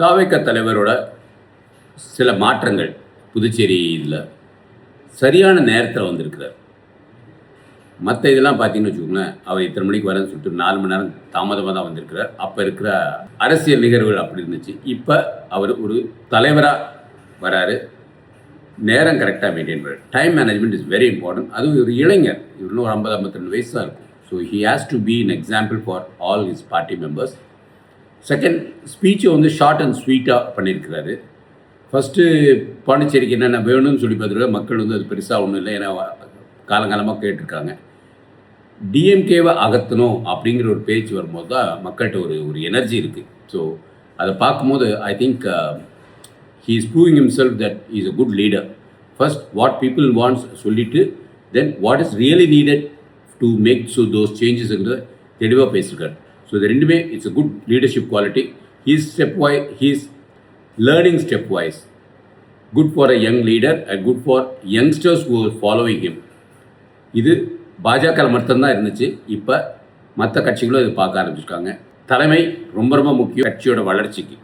தாவேக்க தலைவரோட சில மாற்றங்கள் புதுச்சேரி இதில் சரியான நேரத்தில் வந்திருக்கிறார். மற்ற இதெல்லாம் பார்த்தீங்கன்னு வச்சுக்கோங்களேன் அவர் இத்தனை மணிக்கு வரேன்னு சொல்லிட்டு நாலு மணி நேரம் தாமதமாக தான் வந்திருக்கிறார். அப்போ இருக்கிற அரசியல் நிகழ்வுகள் அப்படி இருந்துச்சு. இப்போ அவர் ஒரு தலைவராக வராரு. நேரம் கரெக்டாக மெயின்டைன் பண்ணுறாரு time management is very important அதுவும் ஒரு இளைஞர். இவர் இன்னும் ஒரு ஐம்பது ஐம்பத்திரெண்டு வயசு தான் இருக்கும். So he has to be in example for all his party members second ஸ்பீச்சை வந்து ஷார்ட் அண்ட் ஸ்வீட்டாக பண்ணியிருக்கிறாரு ஃபஸ்ட்டு பாண்டிச்சேரிக்கு என்னென்ன வேணும்னு சொல்லி பார்த்துருக்க மக்கள் வந்து அது பெருசாக ஒன்றும் இல்லை ஏன்னா காலங்காலமாக கேட்டிருக்காங்க. டிஎம்கேவை அகற்றணும் அப்படிங்கிற ஒரு பேச்சு வரும்போது தான் மக்கள்கிட்ட ஒரு ஒரு எனர்ஜி இருக்குது ஸோ அதை பார்க்கும்போது I think he is proving self that is a good leader first what people wants சொல்லிட்டு then what is really needed to make so those சேஞ்சஸ்ங்கிறத தெளிவாக பேசியிருக்காரு. ஸோ இது ரெண்டுமே it's a good leadership quality he's step by he's learning step wise good for a young leader and good for youngsters who following him இது பாஜக மட்டும்தான் இருந்துச்சு. இப்போ மற்ற கட்சிகளும் இது பார்க்க ஆரம்பிச்சிருக்காங்க. தலைமை ரொம்ப ரொம்ப முக்கியம் கட்சியோட வளர்ச்சிக்கு.